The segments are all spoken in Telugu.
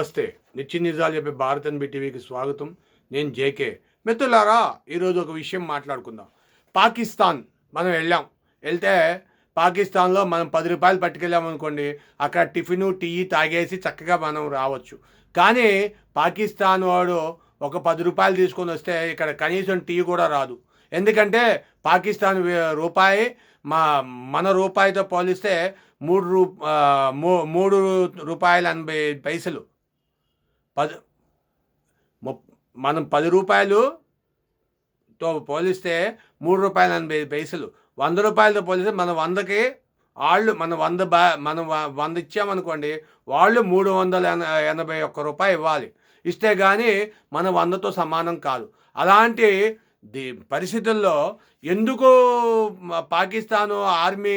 నమస్తే. నిత్య నిజాలు చెప్పే భారత్ ఎన్బి టీవీకి స్వాగతం. నేను జేకే. మిత్రులారా ఈరోజు ఒక విషయం మాట్లాడుకుందాం. పాకిస్తాన్ మనం వెళ్ళాం. వెళ్తే పాకిస్తాన్లో మనం పది రూపాయలు పట్టుకెళ్ళామనుకోండి అక్కడ టిఫిన్ టీ తాగేసి చక్కగా మనం రావచ్చు. కానీ పాకిస్తాన్ వాడు ఒక పది రూపాయలు తీసుకొని వస్తే ఇక్కడ కనీసం టీ కూడా రాదు. ఎందుకంటే పాకిస్తాన్ రూపాయి మా మన రూపాయితో పోలిస్తే మూడు రూ మూ- మూడు రూపాయల ఎనభై పైసలు. పది మనం పది రూపాయలుతో పోలిస్తే మూడు రూపాయల ఎనభై పైసలు. వంద రూపాయలతో పోలిస్తే మన వందకి వాళ్ళు మన వంద బా మనం వంద ఇచ్చామనుకోండి వాళ్ళు మూడు వందల ఎనభై ఒక్క రూపాయి ఇవ్వాలి. ఇస్తే కానీ మన వందతో సమానం కాదు. అలాంటి ది పరిస్థితుల్లో ఎందుకు పాకిస్తాను ఆర్మీ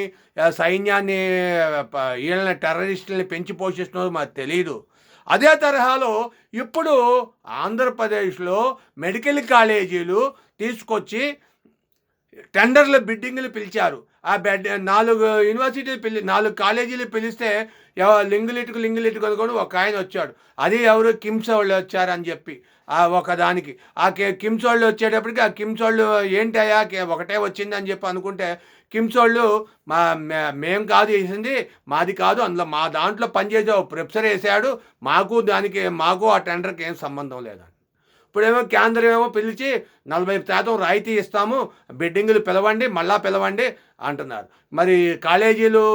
సైన్యాన్ని వీళ్ళని టెర్రరిస్టులని పెంచి పోషిస్తున్నదో మాకు తెలియదు అదే తరహాలో ఇప్పుడు ఆంధ్రప్రదేశ్లో మెడికల్ కాలేజీలు తీసుకొచ్చి టెండర్ల బిడ్డింగ్లు పిలిచారు. ఆ బెడ్ నాలుగు యూనివర్సిటీలు పిలి నాలుగు కాలేజీలు పిలిస్తే ఎవ- లింగులిటుకు లింగులిటుకు కూడా ఒక ఆయన వచ్చాడు. అది ఎవరు? కిమ్స్ వాళ్ళు వచ్చారని చెప్పి. ఆ ఒకదానికి ఆ కిమ్స్ వాళ్ళు వచ్చేటప్పటికి ఆ కిమ్స్ వాళ్ళు ఏంటయ్యా? ఒకటే ఒకటే వచ్చిందని చెప్పి అనుకుంటే కిమ్స్ వాళ్ళు మా మేం కాదు వేసింది మాది కాదు అందులో మా దాంట్లో పనిచేసే ఒక ప్రొఫెసర్ వేసాడు మాకు దానికి మాకు ఆ టెండర్కి ఏం సంబంధం లేదండి ఇప్పుడేమో కేంద్రం ఏమో పిలిచి నలభై శాతం రాయితీ ఇస్తాము బిడ్డింగులు పిలవండి మళ్ళా పిలవండి అంటున్నారు. మరి కాలేజీలు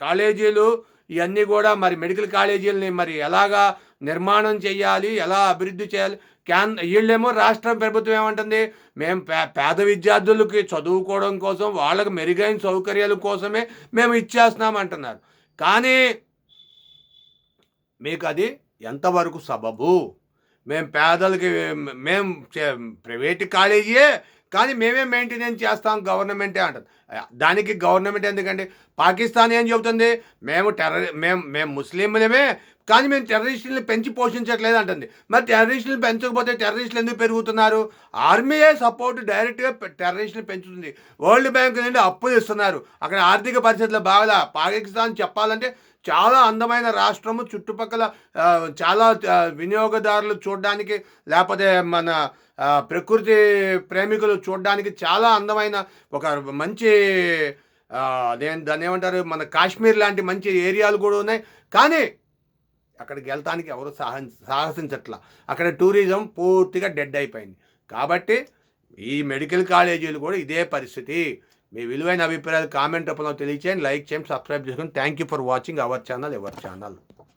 కాలేజీలు ఇవన్నీ కూడా మరి మెడికల్ కాలేజీలని మరి ఎలాగా నిర్మాణం చేయాలి ఎలా అభివృద్ధి చేయాలి? క్యాన్ వీళ్ళేమో రాష్ట్ర ప్రభుత్వం ఏమంటుంది? మేము పే పేద విద్యార్థులకి చదువుకోవడం కోసం వాళ్ళకి మెరుగైన సౌకర్యాల కోసమే మేము ఇచ్చేస్తున్నాం అంటున్నారు. కానీ మీకు అది ఎంతవరకు సబబు? మేము పేదలకి మేము చే- ప్రైవేట్ కాలేజీయే కానీ మేమే మెయింటెనెన్స్ చేస్తాం గవర్నమెంటే అంటుంది. దానికి గవర్నమెంట్ ఎందుకంటే పాకిస్తాన్ ఏం చెబుతుంది? మేము టెర్ర మేము మేము ముస్లింలమే కానీ మేము టెర్రరిస్టులను పెంచి పోషించట్లేదు అంటుంది. మరి టెర్రరిస్టులు పెంచకపోతే టెర్రరిస్టులు ఎందుకు పెరుగుతున్నారు? ఆర్మీయే సపోర్ట్ డైరెక్ట్గా టెర్రరిస్టులు పెంచుతుంది. వరల్డ్ బ్యాంక్ నుండి అప్పులు ఇస్తున్నారు. అక్కడ ఆర్థిక పరిస్థితులు బాగా పాకిస్తాన్ చెప్పాలంటే చాలా అందమైన రాష్ట్రము చుట్టుపక్కల చాలా వినియోగదారులు చూడడానికి లేకపోతే మన ప్రకృతి ప్రేమికులు చూడడానికి చాలా అందమైన ఒక మంచి నేను దాన్ని ఏమంటారు మన కాశ్మీర్ లాంటి మంచి ఏరియాలు కూడా ఉన్నాయి. కానీ అక్కడికి వెళ్తానికి ఎవరు సాహ సాహసించట్లా. అక్కడ టూరిజం పూర్తిగా డెడ్ అయిపోయింది. కాబట్టి ఈ మెడికల్ కాలేజీలు కూడా ఇదే పరిస్థితి. మీ విలువైన అభిప్రాయాలు కామెంట్ రూపంలో తెలియచేయండి. లైక్ చేయండి సబ్స్క్రైబ్ చేసుకొని thank you for watching our channel ever channel.